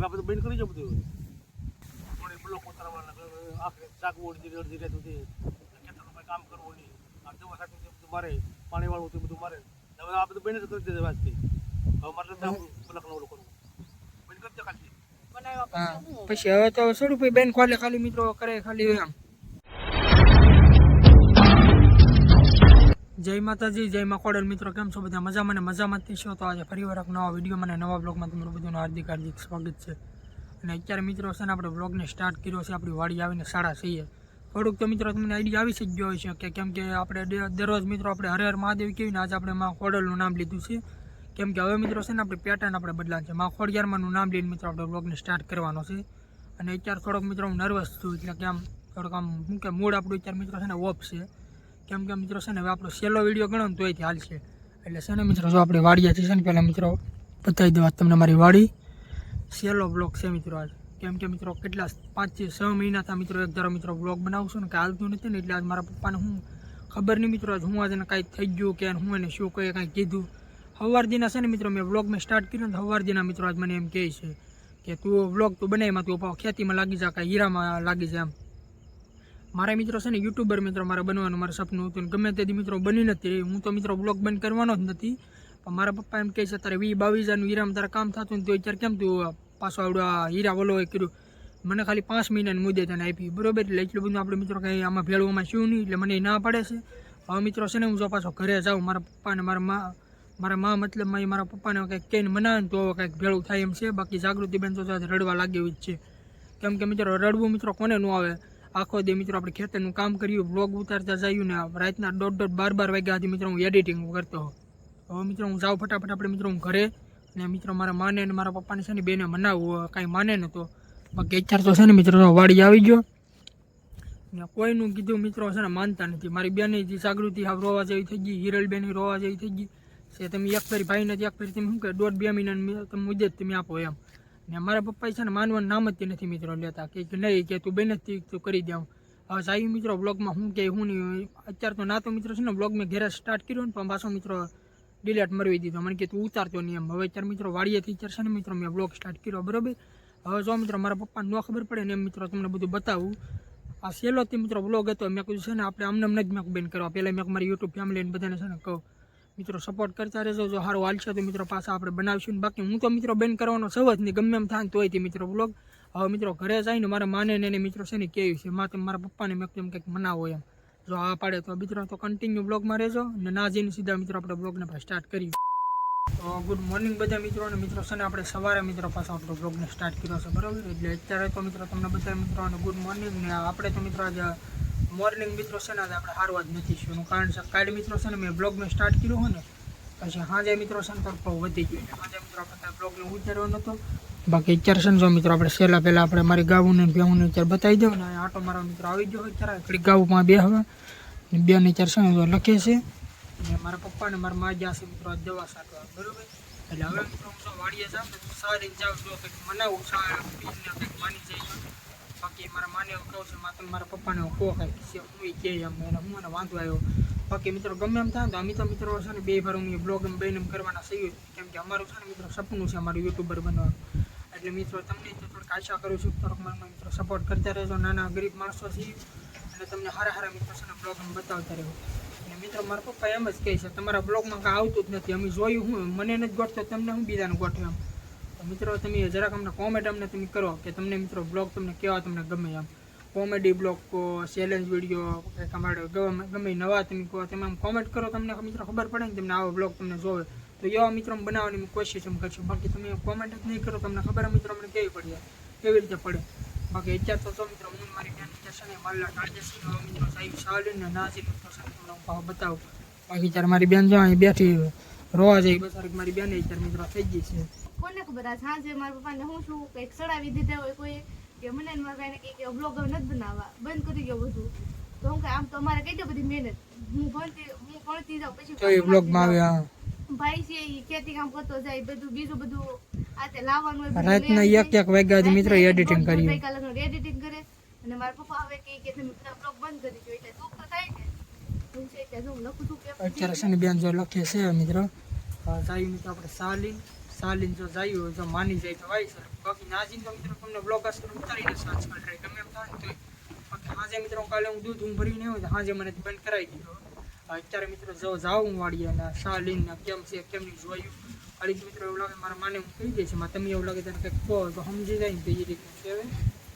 હવે બધું બંધ કરી જ બધું. થોડી બ્લોક ઉતારવાના આખરે ચાકુ અડધી અડધી રહેતું હતી ખેતરનું કંઈ કામ કરવું નહીં. આ દવા તે બધું મારે પાણી વાળવું હતું બધું મારે. હવે આ બધું બંધ કરી દેશે વાંચતી હવે મારે બ્લોકનું ઓલું કરવું. બંધ કરી દે ખાલી. પછી હવે તો સ્વરૂપી બેન ખોલે ખાલી મિત્રો કરે ખાલી આમ જય માતાજી, જય મા ખોડલ મિત્રો, કેમ છો બધા? મજામાં ને મજામાં જ છો? તો આજે ફરી વાર નવા વિડીયોમાં અને નવા બ્લોગમાં તમારું બધાનું હાર્દિક હાર્દિક સ્વાગત છે. અને અત્યારે મિત્રો છે ને આપણે બ્લોગને સ્ટાર્ટ કર્યો છે, આપણી વાડી આવીને સાડા છીએ. થોડુંક તો મિત્રો તમને આઈડિયા આવી જ ગયો છે કે કેમ કે આપણે દરરોજ મિત્રો આપણે હરે હર મહાદેવ કહીને આજે આપણે મા ખોડલનું નામ લીધું છે. કેમ કે હવે મિત્રો છે ને આપણે પેટર્ન આપણે બદલાન છે. મા ખોડિયારમાંનું નામ લઈને મિત્રો આપણે બ્લોગને સ્ટાર્ટ કરવાનો છે. અને અત્યારે થોડોક મિત્રો હું નર્વસ છું, એટલે કે આમ થોડોક આમ શું કે મૂડ આપણું અત્યારે મિત્રો છે ને ઓફ છે. કેમ કે મિત્રો છે ને, હવે આપણો સહેલો વીડિયો ગણો ને તોય હાલશે. એટલે છે ને મિત્રો, જો આપણે વાડિયાથી છે ને, પહેલાં મિત્રો બતાવી દેવા તમને મારી વાડી. સહેલો બ્લોગ છે મિત્રો આજ. કેમ કે મિત્રો, કેટલા પાંચથી છ મહિનાથી મિત્રો, એક ધારો મિત્રો બ્લોગ બનાવશું ને કે હાલતું નથી ને, એટલે આજ મારા પપ્પાને હું ખબર નહીં મિત્રો, આજ હું આજે કાંઈ થઈ ગયું કે હું એને શું કહે કાંઈ કીધું. સવાર દિના છે ને મિત્રો, મેં બ્લોગ મેં સ્ટાર્ટ કર્યું ને દિના મિત્રો આજ મને એમ કહે છે કે તું બ્લોગ તું બનાવીમાં તું ખેતીમાં લાગી જા, કાંઈ હીરામાં લાગી જા એમ. મારા મિત્રો છે ને યુટ્યુબર મિત્રો મારે બનવાનું મારું સપનું હતું ગમે તેથી મિત્રો બની નથી. હું તો મિત્રો બ્લોગ બંધ કરવાનો જ નથી. પણ મારા પપ્પા એમ કહે છે, તારે વી બાવીસ હજારનું હીરામાં તારે કામ થતું ને તો અત્યારે કેમ તું પાછો આવડો આ હીરા વલો કર્યું? મને ખાલી પાંચ મહિનાની મુદ્દે તને આપી. બરોબર? એટલે એટલું બધું આપણે મિત્રો કંઈ આમાં ભેળવામાં શું નહીં, એટલે મને ના પડે છે. હવે મિત્રો છે ને હું જો પાછો ઘરે જાઉં, મારા પપ્પાને, મારા મા મારા મા મતલબ મારા પપ્પાને કંઈક કહીને મનાવે તો કંઈક ભેળું થાય એમ છે. બાકી જાગૃતિબેન તો સાથે રડવા લાગે જ છે. કેમ કે મિત્રો રડવું મિત્રો કોને ન આવે? આખો દે મિત્રો આપણે ખેતરનું કામ કર્યું બ્લોગ ઉતારતા જયું ને રાતના દોઢ દોઢ બાર બાર વાગ્યા સુધી મિત્રો હું એડિટિંગ કરતો. હવે મિત્રો હું જાઉં ફટાફટ આપણે મિત્રો હું ઘરે ને મિત્રો મારા માને ને મારા પપ્પાને છે ને બેને મનાવવું કાંઈ માને ને તો. બાકી અત્યારે તો છે ને મિત્રો વાડી આવી ગયો. ને કોઈનું કીધું મિત્રો છે ને માનતા નથી. મારી બેને જે જાગૃતિ હાવ રોવા જેવી થઈ ગઈ હિરલબેન રોવા જેવી થઈ ગઈ. છે, તમે એક ફેરી ભાઈને એક ફેરી તમે શું કહે? દોઢ બે મહિનાની તમે મુજબ તમે આપો એમ. ને મારા પપ્પા છે ને માનવાનું નામ જ નથી મિત્રો લેતા. કે નહીં, કે તું બેન જ તું કરી દઉં હવે સાહેબ મિત્રો બ્લોગમાં હું કે હું નહીં, અત્યારે તો ના મિત્રો છે ને બ્લોગ મેં ઘરે સ્ટાર્ટ કર્યો ને, પણ પાછો મિત્રો ડિલેટ મરવી દીધો. મને કે તું ઉતારતો નહીં એમ. હવે અત્યારે મિત્રો વાડીએથી અત્યારે છે ને મિત્રો, મેં બ્લોગ સ્ટાર્ટ કર્યો, બરાબર? હવે જો મિત્રો, મારા પપ્પાને ન ખબર પડે ને એમ મિત્રો, તમને બધું બતાવું. આ સહેલો મિત્રો બ્લોગ હતો, મેં કીધું છે ને, આપણે આમને જ મેં બેન કરવા. પહેલાં મેં મારી યુટ્યુબ ફેમિલીને બધાને છે ને કહું. મિત્રો સપોર્ટ કરતા રહેજો. જો સારું હાલશે તો મિત્રો પાછા આપણે બનાવીશું બાકી હું તો મિત્રો બેન કરવાનો સવજ નહીં ગમે એમ થાય તોય તે મિત્રો બ્લોગ હવે મિત્રો ઘરે જઈને મારા માને ને મિત્રો છે ને કેવી છે? માતે મારા પપ્પાને મેં એમ કંઈક મનાવો એમ. જો આ પાડે તો મિત્રો તો કન્ટિન્યુ બ્લોગમાં રહેજો ને ના જઈને સીધા મિત્રો આપણે બ્લોગને સ્ટાર્ટ કરીએ. તો ગુડ મોર્નિંગ બધા મિત્રો અને મિત્રો છે ને આપણે સવારે મિત્રો પાછો આપણો બ્લોગને સ્ટાર્ટ કર્યો છે. બરાબર? એટલે અત્યારે તો મિત્રો તમને બધા મિત્રો અને ગુડ મોર્નિંગ ને આપણે તો મિત્રો આજે મોર્નિંગ મિત્રો છે ને, આજે આપણે હારવા જ નથી એનું કારણ છે, કાલે મિત્રો છે ને, મેં બ્લોગને સ્ટાર્ટ કર્યું હોય ને, પછી હાજે મિત્રો છે ને તરફ વધી ગયો એટલે હાજે મિત્રો આપણે બ્લોગને ઉતાર્યો નહોતો બાકી અત્યારે છે જો મિત્રો આપણે સહેલા પહેલાં આપણે મારી ગાવું ને ભેહુંને અત્યારે બતાવી દઉં ને આટો મારા મિત્રો આવી ગયો હોય ત્યારે ઘડી ગાવુંમાં બે હવે. બે ને અત્યારે છે લખે છે. અને મારા પપ્પા ને મારા મા ગયા છે મિત્રો દવા સાટવા, બરોબર? એટલે હવે મિત્રો હું વાડીએ જાઉં ને સારી જાઉં, જો કંઈક મને ઉછાળ કંઈક માની જાય બાકી મારા માને એવું કહું છે, મા, તમે મારા પપ્પાને કહો કંઈક. છે હું કહે એમ, એને હું એને વાંધો આવ્યો. બાકી મિત્રો ગમે એમ થાય તો અમે તો મિત્રો છે ને બે ભર હું બ્લોગ એમ બેન એમ કરવાના છીએ. કેમ કે અમારું છે ને મિત્રો સપનું છે અમારું યુટ્યુબર બનવાનું. એટલે મિત્રો તમને તો થોડીક આશા કરું છું થોડોક મને મિત્રો સપોર્ટ કરતા રહેજો, નાના ગરીબ માણસો છીએ. અને તમને હારા હારા મિત્રો છે ને બ્લોગ એમ બતાવતા રહેવું મિત્રો મારા પપ્પા એમ જ કહે છે, તમારા બ્લોગમાં કાંઈ આવતું જ નથી. અમે જોયું હું, મને નથી ગોઠતો તમને હું બીજાને ગોઠવ્યું તો મિત્રો, તમે જરાક અમને કોમેન્ટ અમને તમે કરો કે તમને મિત્રો બ્લોગ તમને કેવા તમને ગમે એમ. કોમેડી બ્લોગ કહો ચેલેન્જ વીડિયો કે તમારે ગમે ગમે નવા તમે કહો, તમે આમ કોમેન્ટ કરો તમને મિત્રો ખબર પડે ને તમને આવો બ્લોગ તમને જોવે. તો એવા મિત્રો બનાવવાની મેં કોશિશ એમ કરશું બાકી તમે કોમેન્ટ જ નહીં કરો, તમને ખબર હોય મિત્રો અમને કેવી પડી જાય કેવી રીતે પડે? બાકી અત્યારે તો જો મિત્રો, હું ને મારી બેન અત્યારે છે ને માલના ટાળજે છે હવે મિત્રો સાહેબ સાલી ને નાસી મિત્રો છે ને તમને હું પાછો બતાવું. બાકી ત્યારે મારી બેન જો અહીં બેઠી રોવા જઈ બસ મારી બેન અત્યારે મિત્રો થઈ ગઈ છે. કોને ખબર આ સાંજે મારા પપ્પાને હું શું કંઈક સડાવી દીધા હોય કોઈ કે મને મારા ભાઈને કહે કે બ્લોગ હવે નથી બનાવવા બંધ કરી ગયો બધું. તો હું આમ તો અમારે કઈ બધી મહેનત. હું ભણતી હું ભણતી જાઉં પછી તો એ બ્લોગમાં આવે હા ભાઈ છે એ ખેતી કામ કરતો જાય બધું બીજું બધું આતે લાવવાનું હોય રાતના એક એક વાગ્યા સુધી મિત્રો એડિટિંગ કરીએ. ગઈકાલે એડિટિંગ કરે. અને મારા પપ્પા હવે કે કે તમે બ્લોગ બંધ કરી દો એટલે તો અત્યારે બેન જો લખે છે, મિત્રો. જાય તો આપણે સાલીન. સાલીન જો જાય જો માની જાય તો વાય સર બાકી નાજીન તો મિત્રો તમને બ્લોગ અસર ઉતારીને સાંજ માટે ગમે એમ થાય તો. બાકી હાજે મિત્રો કાલે હું દૂધ હું ભરીને આવ્યો હાજે મને બંધ કરાવી દીધો. અત્યારે મિત્રો જો જાઉં વાડીએ અને શાલીન કેમ છે કેમ નહીં જોયું. તો મિત્રો એવું લાગે મારા માને હું કહી દઈશ તમે એવું લાગે તને કંઈક કહો તો સમજી જાય ને તો એ રીતે છે હવે.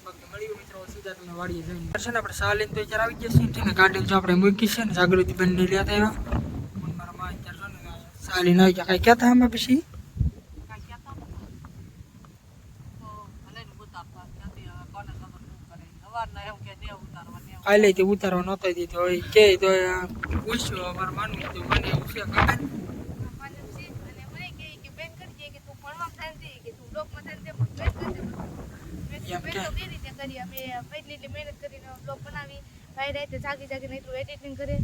બાકી મળ્યું મિત્રો સીધા તમે વાડીએ જઈને. છે આપણે શા લઈને તો અત્યારે આવી ગયા છીએ. ને ગાર્ડન જો આપણે મૂકી છે ને જાગૃતિ બંને લેતા આવ્યા મારા માં અત્યારે જો ને શા લઈને આવી ગયા. કાંઈ કહેતા અમે પછી? કાલે તે ઉતારવા નહોતો દીધો. હોય કે તો પૂછ્યું અમારે માનવું તો મને એવું છે કાકા કે તું ભણવામાં કે તું બેન કરી? તો કઈ રીતે કરી. અમે એટલી એટલી મહેનત કરીને બ્લોગ બનાવી. ભાઈ રાતે જાગી જાગીને એટલું એડિટિંગ કરે.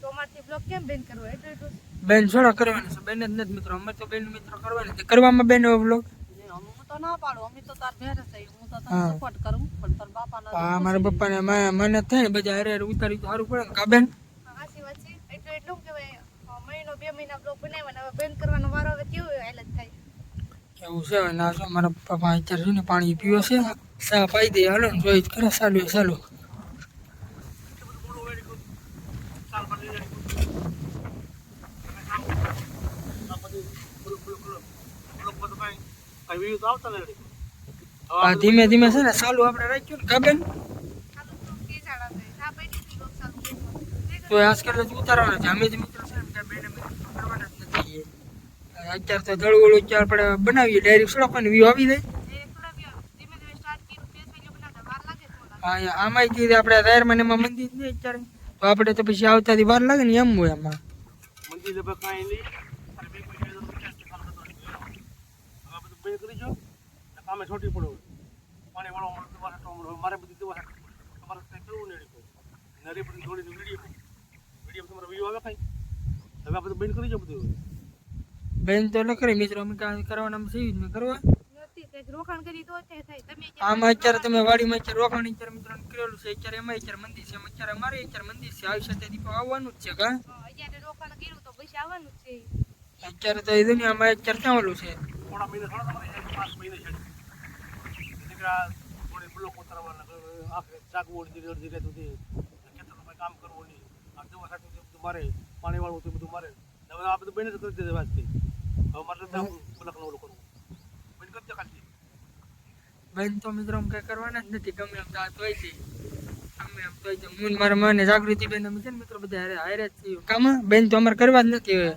તો અમારથી બ્લોગ કેમ બેન કરવો? એટલું એટલું. બેન થોડા કરવાના છે. બેન જ નથી મિત્રો. અમે તો બેન મિત્રો કરવાની છે. કરવામાં બેન બ્લોગ હું તો ના પાડું. અમે તો તાર ભેર થઈ હું તો તને હા. કરું પણ તાર બાપાના મારા પપ્પાને મ- મને થાય ને બધા હરે હારે ઉતારી સારું પડે કા બેન? સાચી વાત છે. એટલું એટલું કહેવાય મહિનો બે મહિના બ્લોગ બનાવ્યા હવે બેન કરવાનો વારો હવે કેવું હાલત થાય? એવું છે હવે ના જો મારા પપ્પા અત્યારે છે ને પાણી પીવો છે ચા પાઈ દે હાલો ને જોઈ જ ખરા ચાલુ ચાલુ ચાલ બદલી જાય. આ બધું બોલો, બોલો, બોલો. બોલો, બોલો, કાંઈ- કાંઈ view તો આવતા નથી. હવે આ ધીમે ધીમે છે ને ચાલુ આપણે રાખ્યું ને કા બેન ચાલુ તો કે જાડા થાય ના પડી હતી બ્લોગ ચાલુ કર્યો. તો આજકાલ જ ઉતારવાના છે અમે જ મિત્રો છે ને કાંઈ બેને બેન કરવાના જ નથી અત્યારે તો દળવળું ઉચ્ચાર આપણે બનાવીએ ડાયરેક્ટ સડકવાની વ્યૂ આવી જાય હા એ કીધું આપણે રાયરમાં એમાં મંદિર નહીં અત્યારે તો આપણે તો પછી આવતાથી વાર લાગે ને એમ હોય આમાં મંદિર કાંઈ નહીં. તારે બે કોઈ કહેતો તો ક્યાં છે, કામ કરતો નથી. હવે બધું બંધ કરી જો. ને કામે છોટી પડો. પાણી વાળો મળે, મારે બધી દવા તમારે કંઈ કરવું નહીં. નરી બધી થોડી વીડિયો વીડિયો તમારો વ્યૂ આવે કાંઈ હવે બધું બંધ કરી જો બધું બેન તો ન કરે મિત્રો અમે કાંઈ કરવાના છે જ નહીં કરવા રોકાણ કરી તો તે થાય તમે આમાં અત્યારે તમે વાડીમાં અત્યારે રોકાણ અત્યારે મિત્રો કરેલું છે અત્યારે એમાં અત્યારે મંદિર છે એમ અત્યારે અમારે અત્યારે મંદિર છે આવી સાથે દીપો આવવાનું જ છે કા? અત્યારે રોકાણ કર્યું તો પછી આવવાનું જ છે. અત્યારે એ દુનિયામાં અત્યારે ક્યાં છે. કામ કરવું નહીં. આ દવા સાથે બધું મારે પાણી વાળવું તે બધું મારે. હવે આ બધું બને કરી વાતથી હવે મારે બ્લોકનું ઓલું કરવું બંધ કરી દે ખાલી બેન તો મિત્રો અમે કઈ કરવાના જ નથી ગમે એમ તો તોય છે ગમે એમ તોય છે હું ને મારા માને જાગૃતિ બેન અમે છે ને મિત્રો બધા હારે હારે જ છીએ કામ બેન તો અમારે કરવા જ નથી હવે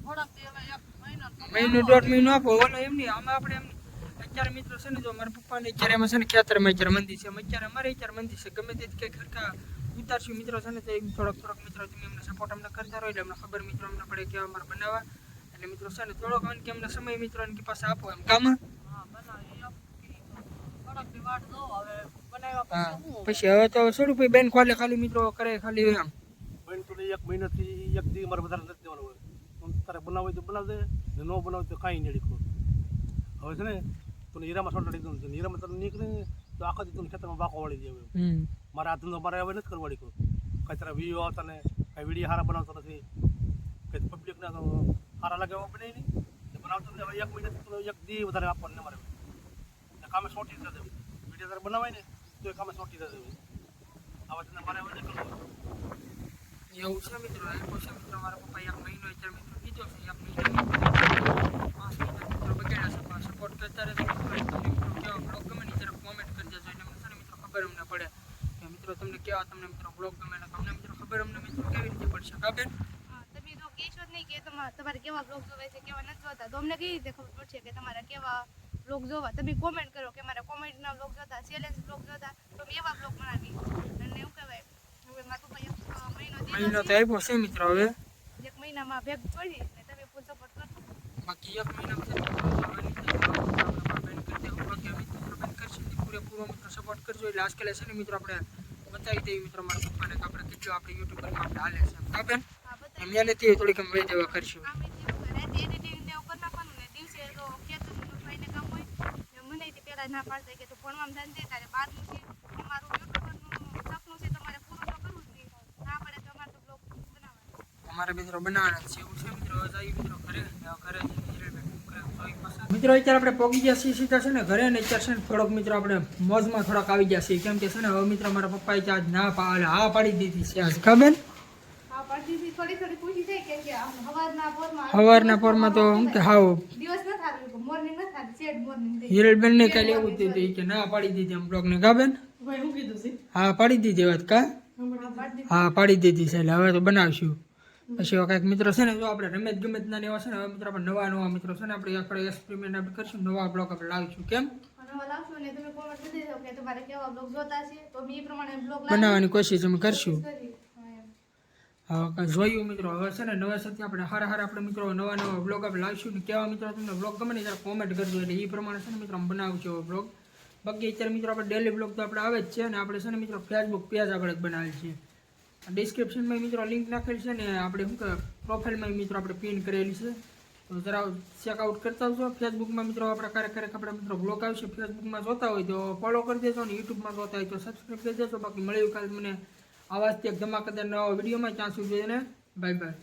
થોડાક દી હવે એક મહિનો તો મહિનો દોઢ મહિનો આપો ઓલો એમ નહીં આમાં આપણે એમ નહીં. અત્યારે મિત્રો છે ને જો મારા પપ્પાને અત્યારે એમાં છે ને ખેતરમાં અત્યારે મંદિર છે એમ અત્યારે અમારે અત્યારે મંદિર છે ગમે તે કંઈક ખરખા ઉતારશું મિત્રો છે ને તો એમ થોડોક થોડોક મિત્રો તમે અમને સપોર્ટ અમને કરતા રહો એટલે અમને ખબર મિત્રો અમને પડે કેવા અમારે બનાવવા એટલે મિત્રો છે ને થોડોક અમને કે અમને સમય મિત્રો કે પાસે આપો એમ. કામ? હા પછી હવે તો સો રૂપિયા બેન ખોલે ખાલી મિત્રો કરે ખાલી એમ. બેન તો એક મહિનાથી એક દી મારે વધારે નથી દેવાનું હોય. તું તારે બનાવે તો બનાવ દે ને ન બનાવ તો કાંઈ નહીં નીકળો હવે છે ને તું હીરામાં સોટાડી દઉં છે. હીરામાં તને નીકળી તો આખા દી તું ખેતરમાં બાકો વાળી દે હવે હમ. મારે આ ધંધો મારે હવે નથી કરવાડી કહું કઈ. તારા વ્યૂ આવતા ને કઈ વીડિયો હારા બનાવતો નથી. કઈ પબ્લિકને તો સારા લાગે એવા બને નહીં ને બનાવતો નથી હવે એક મહિના તો એક દી વધારે આપવાનું ને મારે ને કામે સોટી દે દેવું વીડિયો તારે બનાવાય ને તો એ કામે સોટી દે દેવું હવે તને મારે હવે નહીં કરવું એવું છે મિત્રો આપ્યો છે મિત્રો મારા પપ્પા એક મહિનો અત્યારે મિત્રો કીધો છે એક મહિનો પાંચ મહિના મિત્રો બગાડ્યા છે સપોર્ટ કરતા રહેજો મિત્રો તમને મિત્રો કેવા બ્લોગ ગમે ને જરા કોમેન્ટ કરી દેજો એટલે અમને છે ને મિત્રો ખબર અમને પડે કે મિત્રો તમને કેવા તમને મિત્રો બ્લોગ ગમે ને તમને મિત્રો ખબર અમને મિત્રો કેવી રીતે પડશે કા બેન હા, તમે જો કહેશો જ નહીં કે તમા- તમારે કેવા બ્લોગ જોવે છે કેવા નથી જોતા તો અમને કઈ રીતે ખબર પડશે કે તમારે કેવા બ્લોગ જોવા તમે કોમેન્ટ કરો કે મારા કોમેડીના બ્લોગ જોતા ચેલેન્જ બ્લોગ જોતા તો અમે એવા બ્લોગ બનાવી અને એવું કહેવાય હવે મારા પપ્પા એક અ, મહિનો મહિનો દીધો તો આપ્યો છે મિત્રો હવે છે. એક મહિનામાં ભેગ પડી ને તમે ફૂલ સપોર્ટ કરશો બાકી એક મહિના પછી મિત્રો હવે નીકળી જવાનું. આપણે બેન કરી દેવું બાકી અમે મિત્રો બેન કરશે ને પૂરેપૂરો મિત્રો સપોર્ટ કરજો એટલે આજકાલ છે ને મિત્રો આપણે બતાવી દઈએ મિત્રો મારા પપ્પાને કે આપણે કેટલું આપણે યુટ્યુબરમાં આપણે હાલે છે એમ. બધા મહેનતથી થોડીક અમે દેવા કરશું. આમે જેવું રાતે એડિટિંગ ને એવું કરી નાખવાનું ને દિવસે તો ખેતરનું ભાઈને કામ હોય ને મને તે પહેલા ના પાડતા કે તું ભણવામાં ધ્યાન દે તારે બહારનું છે એ મારું યુટ્યુબરનું સપનું છે તમારે પૂરું તો કરવું જ નહીં. ના પડે તો અમારે તો બ્લોગ બનાવવાનું અમારે મિત્રો બનાવવાના છે એવું છે મિત્રો? મિત્રો ઘરે? ઘરે મિત્રો અત્યારે આપણે પહોંચી ગયા છીએ સીધા છે ને ઘરે ને અત્યારે છે ને થોડોક મિત્રો આપણે મોજમાં થોડાક આવી ગયા છીએ. કેમ કે છે ને હવે મિત્રો મારા પપ્પાએ આજ ના પાડે હા પાડી દીધી છે. આજ ખબર થોડી થોડી પૂછી જાય કેમ કે હવારના પોરમાં સવારના પોરમાં તો હું કે હાવ દિવસ ન થાતું મોર્નિંગ ન થાતી મોર્નિંગ થઈ હિરલબેન ને કાલે એવું થયું હતું કે ના પાડી દીધી એમ બ્લોગ ને કાબેન ભાઈ હું કીધું છે? હા પાડી દીધી વાત કા? હા પાડી દીધી. છે એટલે હવે તો બનાવશું. પછી એવા કાંઈક મિત્રો છે ને જો આપણે રમત ગમતના ના એવા છે ને હવે મિત્રો આપણે નવા નવા મિત્રો છે ને આપણે આપણે એક્સપેરિમેન્ટ આપણે કરશું નવા બ્લોગ આપણે લાવીશું. કેમ? અને હવે લાવશો ને તમે કોમેન્ટ કરી દેજો કે તમારે કેવા બ્લોગ જોતા છે તો અમે એ પ્રમાણે બ્લોગ બનાવવાની કોશિશ અમે કરશું કરી હા, એમ. હવે કાંઈ જોયું મિત્રો. હવે છે ને નવા સાથે આપણે, હારા હારા આપણે મિત્રો નવા નવા બ્લોગ આપણે લાવીશું. ને કેવા મિત્રો તમને બ્લોગ ગમે ને જરા કોમેન્ટ કરજો. એટલે એ પ્રમાણે છે ને મિત્રો અમે બનાવશું એવો બ્લોગ બાકી અત્યારે મિત્રો આપણે ડેલી બ્લોગ તો આપણે આવે જ છે અને આપણે છે ને મિત્રો ફેસબુક પેજ આપણે બનાવેલ છે. ડિસ્ક્રિપ્શનમાં મિત્રો લિંક નાખેલ છે ને આપણે શું કે પ્રોફાઇલમાં મિત્રો આપણે પિન કરેલી છે. તો જરા ચેકઆઉટ કરતા આવજો. ફેસબુકમાં મિત્રો આપણે ક્યારેક ક્યારેક આપણે મિત્રો બ્લોગ આવશે. ફેસબુકમાં જોતા હોય તો ફોલો કરી દેજો અને યુટ્યુબમાં જોતા હોય તો સબસ્ક્રાઈબ કરી દેજો. બાકી મળ્યું કાલે મને આવા જ એક ધમાકેદાર નવા વિડીયોમાં ત્યાં સુધી બાય બાય